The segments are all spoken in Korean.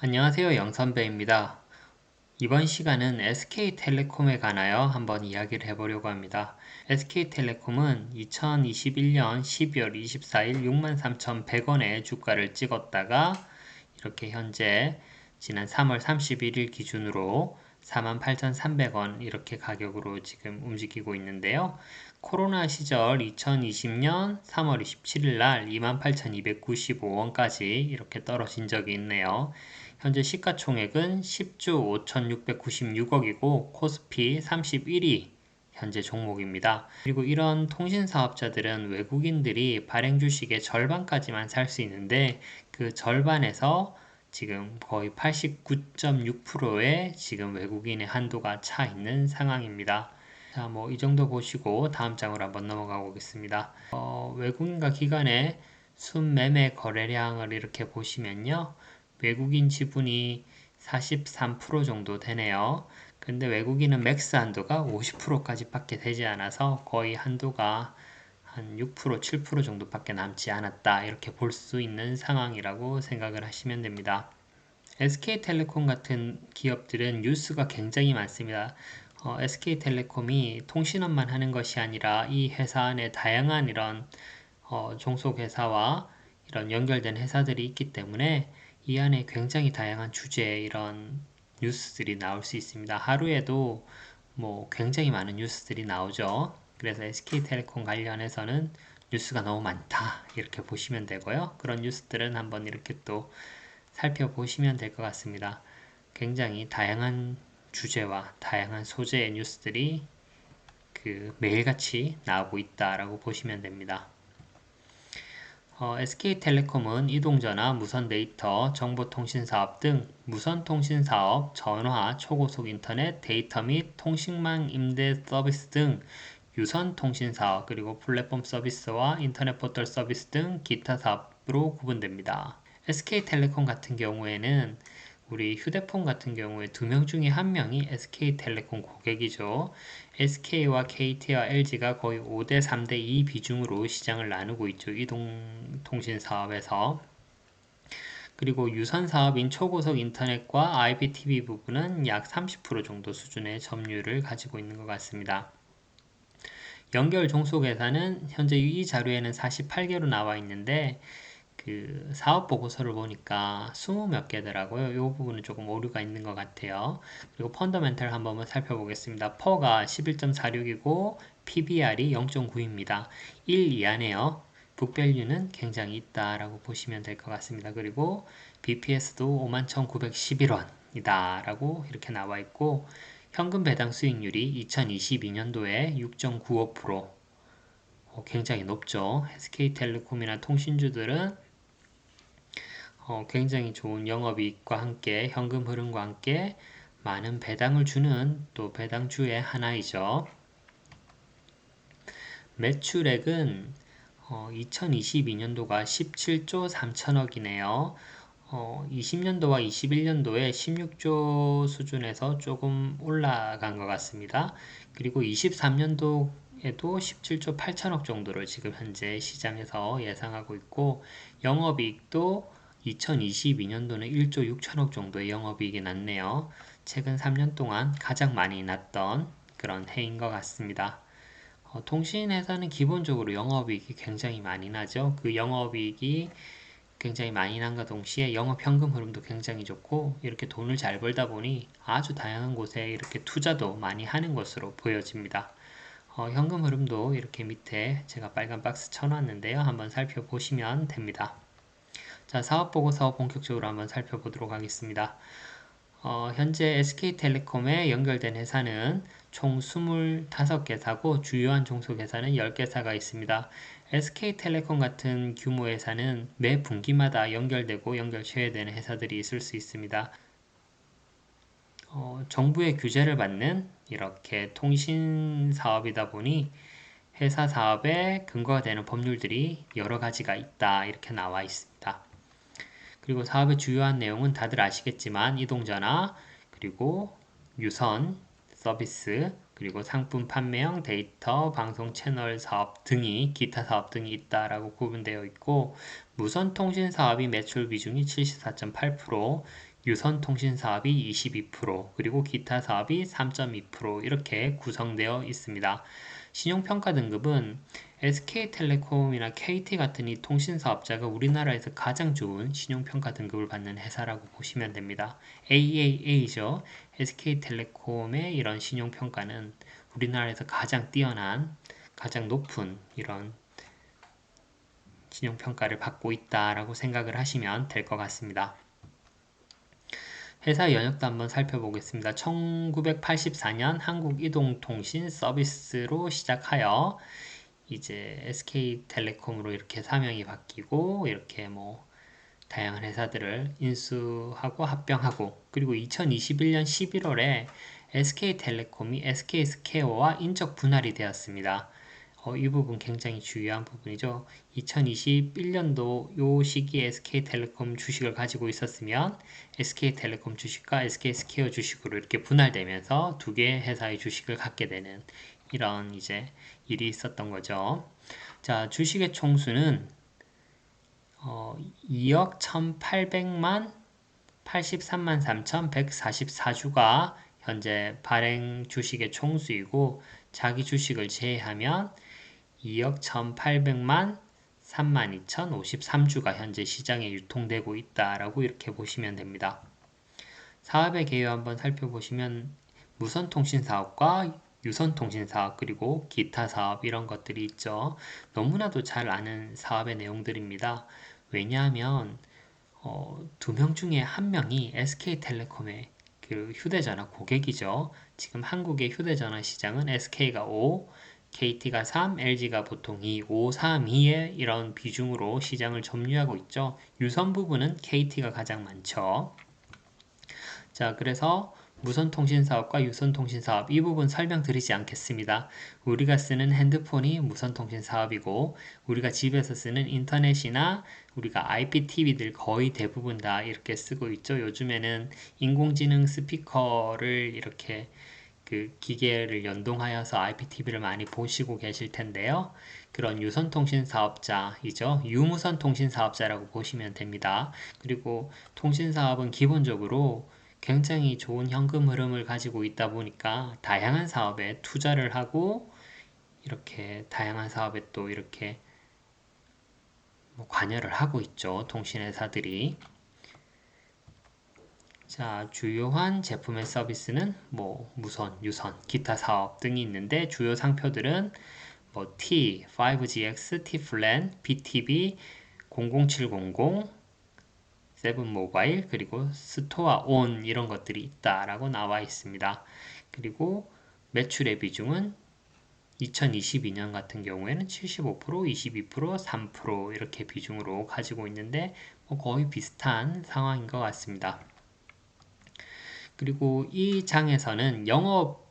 안녕하세요 영선배입니다. 이번 시간은 SK텔레콤에 관하여 한번 이야기를 해보려고 합니다. SK텔레콤은 2021년 12월 24일 63,100원의 주가를 찍었다가 이렇게 현재 지난 3월 31일 기준으로 48,300원 이렇게 가격으로 지금 움직이고 있는데요. 코로나 시절 2020년 3월 27일 날 28,295원까지 이렇게 떨어진 적이 있네요. 현재 시가총액은 10조 5,696억이고 코스피 31위 현재 종목입니다. 그리고 이런 통신 사업자들은 외국인들이 발행 주식의 절반까지만 살 수 있는데 그 절반에서 지금 거의 89.6%의 지금 외국인의 한도가 차 있는 상황입니다. 자, 뭐 이 정도 보시고 다음 장으로 한번 넘어가 보겠습니다. 어, 외국인과 기관의 순매매 거래량을 이렇게 보시면요. 외국인 지분이 43% 정도 되네요. 근데 외국인은 맥스 한도가 50%까지 밖에 되지 않아서 거의 한도가 한 6%, 7% 정도밖에 남지 않았다. 이렇게 볼 수 있는 상황이라고 생각을 하시면 됩니다. SK텔레콤 같은 기업들은 뉴스가 굉장히 많습니다. 어, SK텔레콤이 통신업만 하는 것이 아니라 이 회사 안에 다양한 이런 어, 종속회사와 이런 연결된 회사들이 있기 때문에 이 안에 굉장히 다양한 주제의 이런 뉴스들이 나올 수 있습니다. 하루에도 뭐 굉장히 많은 뉴스들이 나오죠. 그래서 SK텔레콤 관련해서는 뉴스가 너무 많다 이렇게 보시면 되고요. 그런 뉴스들은 한번 이렇게 또 살펴보시면 될 것 같습니다. 굉장히 다양한 주제와 다양한 소재의 뉴스들이 그 매일같이 나오고 있다라고 보시면 됩니다. 어, SK텔레콤은 이동전화, 무선데이터, 정보통신사업 등 무선통신사업, 전화, 초고속 인터넷, 데이터 및 통신망 임대 서비스 등 유선 통신 사업 그리고 플랫폼 서비스와 인터넷 포털 서비스 등 기타 사업으로 구분됩니다. SK텔레콤 같은 경우에는 우리 휴대폰 같은 경우에 두 명 중에 한 명이 SK텔레콤 고객이죠. SK와 KT와 LG가 거의 5대 3대 2 비중으로 시장을 나누고 있죠. 이동 통신 사업에서. 그리고 유선 사업인 초고속 인터넷과 IPTV 부분은 약 30% 정도 수준의 점유율을 가지고 있는 것 같습니다. 연결 종속 회사는 현재 이 자료에는 48개로 나와 있는데 그 사업 보고서를 보니까 20몇 개더라고요. 이 부분은 조금 오류가 있는 것 같아요. 그리고 펀더멘탈 한번 살펴보겠습니다. 퍼가 11.46이고 PBR이 0.9입니다. 1 이하네요. 북밸류는 굉장히 있다라고 보시면 될 것 같습니다. 그리고 BPS도 51,911원이다 라고 이렇게 나와 있고 현금 배당 수익률이 2022년도에 6.95% 어, 굉장히 높죠. SK텔레콤이나 통신주들은 어, 굉장히 좋은 영업이익과 함께 현금 흐름과 함께 많은 배당을 주는 또 배당주의 하나이죠. 매출액은 어, 2022년도가 17조 3천억이네요. 어, 20년도와 21년도에 16조 수준에서 조금 올라간 것 같습니다. 그리고 23년도 에도 17조 8천억 정도를 지금 현재 시장에서 예상하고 있고 영업이익도 2022년도는 1조 6천억 정도의 영업이익이 났네요. 최근 3년 동안 가장 많이 났던 그런 해인 것 같습니다. 어, 통신회사는 기본적으로 영업이익이 굉장히 많이 나죠. 그 영업이익이 굉장히 많이 난과 동시에 영업 현금 흐름도 굉장히 좋고 이렇게 돈을 잘 벌다 보니 아주 다양한 곳에 이렇게 투자도 많이 하는 것으로 보여집니다. 어, 현금 흐름도 이렇게 밑에 제가 빨간 박스 쳐놨는데요. 한번 살펴보시면 됩니다. 자, 사업보고서 본격적으로 한번 살펴보도록 하겠습니다. 어, 현재 SK텔레콤에 연결된 회사는 총 25개사고 주요한 종속회사는 10개사가 있습니다. SK텔레콤 같은 규모 회사는 매 분기마다 연결되고 연결 제외되는 회사들이 있을 수 있습니다. 어, 정부의 규제를 받는 이렇게 통신 사업이다 보니 회사 사업에 근거가 되는 법률들이 여러 가지가 있다 이렇게 나와 있습니다. 그리고 사업의 주요한 내용은 다들 아시겠지만 이동전화, 그리고 유선, 서비스, 그리고 상품 판매형 데이터, 방송 채널 사업 등이 기타 사업 등이 있다라고 구분되어 있고 무선 통신 사업이 매출 비중이 74.8%, 유선 통신 사업이 22%, 그리고 기타 사업이 3.2% 이렇게 구성되어 있습니다. 신용평가 등급은 SK텔레콤이나 KT 같은 이 통신 사업자가 우리나라에서 가장 좋은 신용평가 등급을 받는 회사라고 보시면 됩니다. AAA죠. SK텔레콤의 이런 신용평가는 우리나라에서 가장 뛰어난, 가장 높은 이런 신용평가를 받고 있다라고 생각을 하시면 될 것 같습니다. 회사 연역도 한번 살펴보겠습니다. 1984년 한국이동통신 서비스로 시작하여 이제 SK텔레콤으로 이렇게 사명이 바뀌고 이렇게 뭐 다양한 회사들을 인수하고 합병하고 그리고 2021년 11월에 SK텔레콤이 SK스퀘어와 인적 분할이 되었습니다. 어, 이 부분 굉장히 중요한 부분이죠. 2021년도 요 시기에 SK텔레콤 주식을 가지고 있었으면 SK텔레콤 주식과 SK스퀘어 주식으로 이렇게 분할되면서 두 개의 회사의 주식을 갖게 되는 이런 이제 일이 있었던 거죠. 자, 주식의 총수는 어, 2억 1,800만 83만 3,144주가 현재 발행 주식의 총수이고 자기 주식을 제외하면 2억 1,800만 32,053주가 현재 시장에 유통되고 있다라고 이렇게 보시면 됩니다. 사업의 개요 한번 살펴보시면 무선통신 사업과 유선통신 사업 그리고 기타 사업 이런 것들이 있죠. 너무나도 잘 아는 사업의 내용들입니다. 왜냐하면 어, 두 명 중에 한 명이 SK텔레콤의 그 휴대전화 고객이죠. 지금 한국의 휴대전화 시장은 SK가 5, KT가 3, LG가 보통 2, 5, 3, 2의 이런 비중으로 시장을 점유하고 있죠. 유선 부분은 KT가 가장 많죠. 자, 그래서 무선통신 사업과 유선통신 사업 이 부분 설명드리지 않겠습니다. 우리가 쓰는 핸드폰이 무선통신 사업이고 우리가 집에서 쓰는 인터넷이나 우리가 IPTV들 거의 대부분 다 이렇게 쓰고 있죠. 요즘에는 인공지능 스피커를 이렇게 그 기계를 연동하여서 IPTV를 많이 보시고 계실 텐데요. 그런 유선통신 사업자이죠. 유무선 통신 사업자라고 보시면 됩니다. 그리고 통신 사업은 기본적으로 굉장히 좋은 현금 흐름을 가지고 있다 보니까 다양한 사업에 투자를 하고 이렇게 다양한 사업에 또 이렇게 뭐 관여를 하고 있죠. 통신회사들이. 자, 주요한 제품의 서비스는 뭐 무선, 유선, 기타 사업 등이 있는데 주요 상표들은 뭐 T, 5GX, T플랜, BTB, 00700, 세븐 모바일 그리고 스토어 온 이런 것들이 있다라고 나와 있습니다. 그리고 매출의 비중은 2022년 같은 경우에는 75%, 22%, 3% 이렇게 비중으로 가지고 있는데 뭐 거의 비슷한 상황인 것 같습니다. 그리고 이 장에서는 영업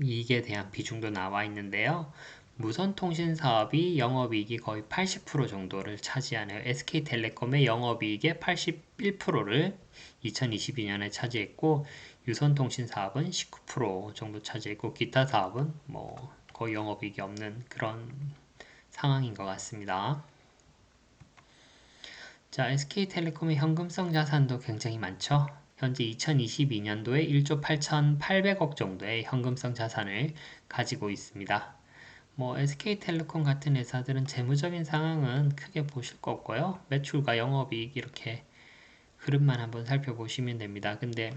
이익에 대한 비중도 나와 있는데요. 무선통신 사업이 영업이익이 거의 80% 정도를 차지하네요. SK텔레콤의 영업이익의 81%를 2022년에 차지했고 유선통신 사업은 19% 정도 차지했고 기타 사업은 뭐 거의 영업이익이 없는 그런 상황인 것 같습니다. 자, SK텔레콤의 현금성 자산도 굉장히 많죠. 현재 2022년도에 1조 8,800억 정도의 현금성 자산을 가지고 있습니다. 뭐 SK텔레콤 같은 회사들은 재무적인 상황은 크게 보실 거 없고요. 매출과 영업이익 이렇게 흐름만 한번 살펴보시면 됩니다. 근데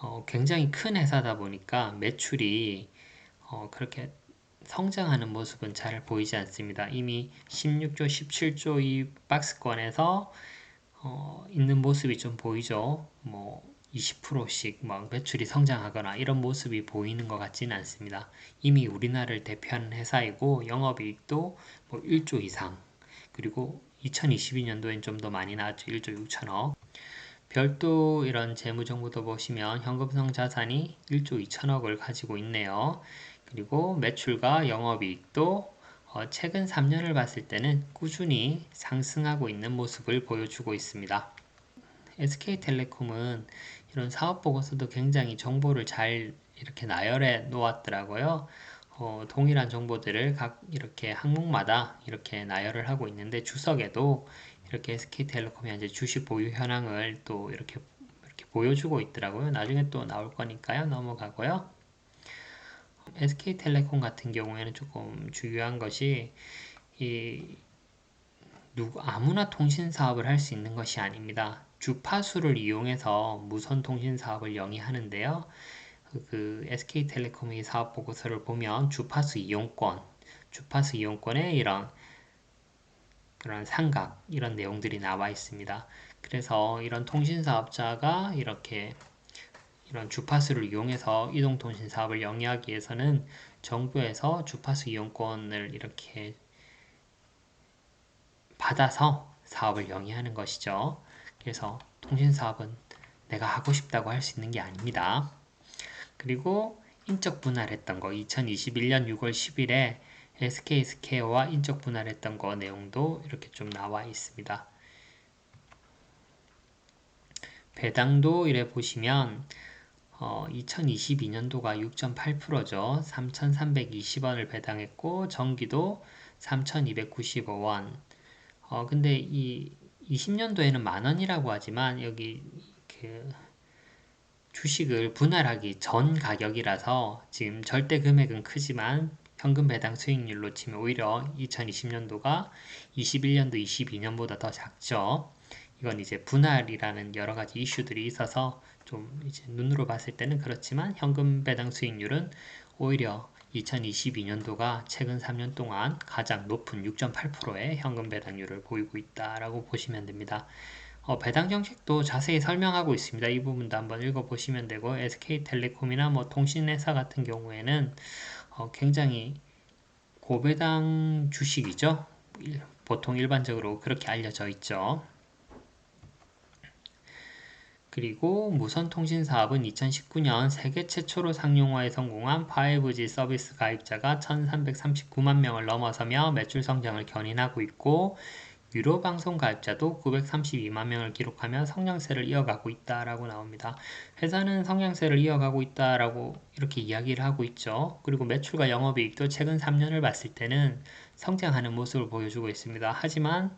어, 굉장히 큰 회사다 보니까 매출이 어, 그렇게 성장하는 모습은 잘 보이지 않습니다. 이미 16조, 17조 이 박스권에서 어, 있는 모습이 좀 보이죠. 뭐 20%씩 막 매출이 성장하거나 이런 모습이 보이는 것 같지는 않습니다. 이미 우리나라를 대표하는 회사이고 영업이익도 뭐 1조 이상 그리고 2022년도엔 좀 더 많이 나왔죠. 1조 6천억 별도 이런 재무정보도 보시면 현금성 자산이 1조 2천억을 가지고 있네요. 그리고 매출과 영업이익도 어, 최근 3년을 봤을 때는 꾸준히 상승하고 있는 모습을 보여주고 있습니다. SK텔레콤은 이런 사업 보고서도 굉장히 정보를 잘 이렇게 나열해 놓았더라고요. 어, 동일한 정보들을 각 이렇게 항목마다 이렇게 나열을 하고 있는데 주석에도 이렇게 SK텔레콤이 현재 주식 보유 현황을 또 이렇게 이렇게 보여주고 있더라고요. 나중에 또 나올 거니까요. 넘어가고요. SK텔레콤 같은 경우에는 조금 중요한 것이 이 누구 아무나 통신 사업을 할 수 있는 것이 아닙니다. 주파수를 이용해서 무선 통신 사업을 영위하는데요. 그 SK텔레콤의 사업 보고서를 보면 주파수 이용권, 주파수 이용권에 이런 그런 상각 이런 내용들이 나와 있습니다. 그래서 이런 통신 사업자가 이렇게 이런 주파수를 이용해서 이동통신 사업을 영위하기 위해서는 정부에서 주파수 이용권을 이렇게 받아서 사업을 영위하는 것이죠. 그래서 통신 사업은 내가 하고 싶다고 할 수 있는 게 아닙니다. 그리고 인적 분할했던 거 2021년 6월 10일에 SK 스퀘어와 인적 분할했던 거 내용도 이렇게 좀 나와 있습니다. 배당도 이래 보시면 어, 2022년도가 6.8%죠. 3,320원을 배당했고 전기도 3,295원. 어, 근데 이 20년도에는 만원이라고 하지만 여기 그 주식을 분할하기 전 가격이라서 지금 절대 금액은 크지만 현금 배당 수익률로 치면 오히려 2020년도가 21년도, 22년보다 더 작죠. 이건 이제 분할이라는 여러 가지 이슈들이 있어서 좀 이제 눈으로 봤을 때는 그렇지만 현금 배당 수익률은 오히려 2022년도가 최근 3년 동안 가장 높은 6.8%의 현금 배당률을 보이고 있다라고 보시면 됩니다. 어, 배당 정책도 자세히 설명하고 있습니다. 이 부분도 한번 읽어보시면 되고 SK텔레콤이나 뭐 통신회사 같은 경우에는 어, 굉장히 고배당 주식이죠. 보통 일반적으로 그렇게 알려져 있죠. 그리고 무선 통신 사업은 2019년 세계 최초로 상용화에 성공한 5G 서비스 가입자가 1339만 명을 넘어서며 매출 성장을 견인하고 있고 유료 방송 가입자도 932만 명을 기록하며 성장세를 이어가고 있다라고 나옵니다. 회사는 성장세를 이어가고 있다라고 이렇게 이야기를 하고 있죠. 그리고 매출과 영업이익도 최근 3년을 봤을 때는 성장하는 모습을 보여주고 있습니다. 하지만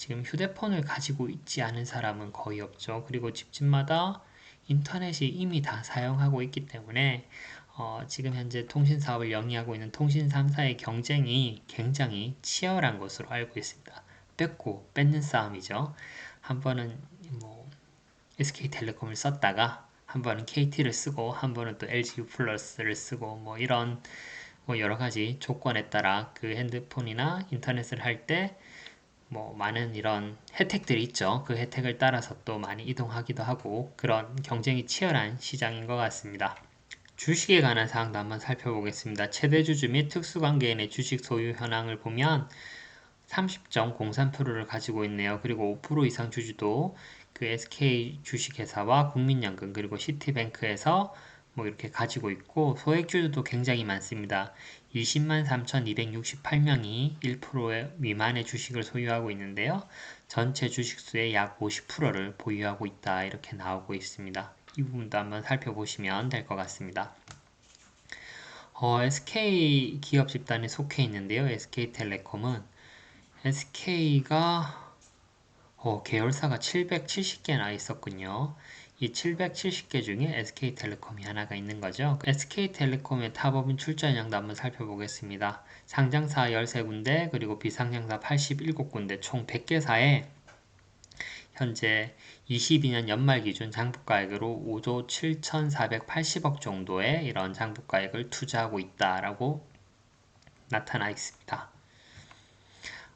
지금 휴대폰을 가지고 있지 않은 사람은 거의 없죠. 그리고 집집마다 인터넷이 이미 다 사용하고 있기 때문에 어, 지금 현재 통신 사업을 영위하고 있는 통신 3사의 경쟁이 굉장히 치열한 것으로 알고 있습니다. 뺏고 뺏는 싸움이죠. 한 번은 뭐 SK텔레콤을 썼다가 한 번은 KT를 쓰고 한 번은 또 LG U 플러스를 쓰고 뭐 이런 뭐 여러 가지 조건에 따라 그 핸드폰이나 인터넷을 할 때 뭐 많은 이런 혜택들이 있죠. 그 혜택을 따라서 또 많이 이동하기도 하고 그런 경쟁이 치열한 시장인 것 같습니다. 주식에 관한 사항도 한번 살펴보겠습니다. 최대 주주 및 특수관계인의 주식 소유 현황을 보면 30.03%를 가지고 있네요. 그리고 5% 이상 주주도 그 SK 주식회사와 국민연금 그리고 시티뱅크에서 뭐 이렇게 가지고 있고 소액주주도 굉장히 많습니다. 20만 3,268명이 1% 미만의 주식을 소유하고 있는데요. 전체 주식수의 약 50%를 보유하고 있다 이렇게 나오고 있습니다. 이 부분도 한번 살펴보시면 될 것 같습니다. 어, SK 기업 집단에 속해 있는데요. SK텔레콤은 SK가 어, 계열사가 770개나 있었군요. 이 770개 중에 SK텔레콤이 하나가 있는 거죠. SK텔레콤의 타법인 출전량도 한번 살펴보겠습니다. 상장사 13군데 그리고 비상장사 87군데 총 100개사에 현재 22년 연말 기준 장부가액으로 5조 7,480억 정도의 이런 장부가액을 투자하고 있다라고 나타나 있습니다.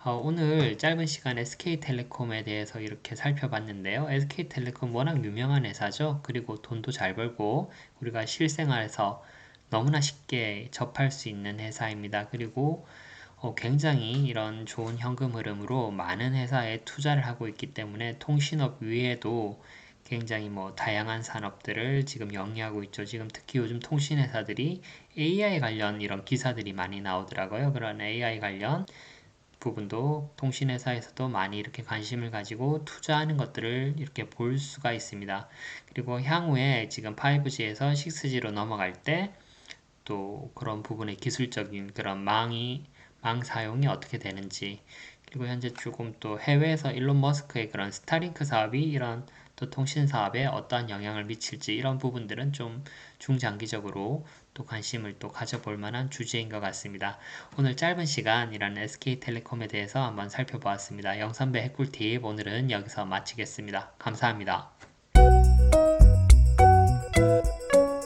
어, 오늘 짧은 시간 SK텔레콤에 대해서 이렇게 살펴봤는데요. SK텔레콤 워낙 유명한 회사죠. 그리고 돈도 잘 벌고 우리가 실생활에서 너무나 쉽게 접할 수 있는 회사입니다. 그리고 어, 굉장히 이런 좋은 현금 흐름으로 많은 회사에 투자를 하고 있기 때문에 통신업 위에도 굉장히 뭐 다양한 산업들을 지금 영위하고 있죠. 지금 특히 요즘 통신회사들이 AI 관련 이런 기사들이 많이 나오더라고요. 그런 AI 관련 부분도 통신회사에서도 많이 이렇게 관심을 가지고 투자하는 것들을 이렇게 볼 수가 있습니다. 그리고 향후에 지금 5G에서 6G로 넘어갈 때 또 그런 부분의 기술적인 그런 망이 망 사용이 어떻게 되는지 그리고 현재 조금 또 해외에서 일론 머스크의 그런 스타링크 사업이 이런 또 통신 사업에 어떠한 영향을 미칠지 이런 부분들은 좀 중장기적으로 또 관심을 또 가져볼 만한 주제인 것 같습니다. 오늘 짧은 시간 이런 SK텔레콤에 대해서 한번 살펴보았습니다. 영선배 핵꿀팁 오늘은 여기서 마치겠습니다. 감사합니다.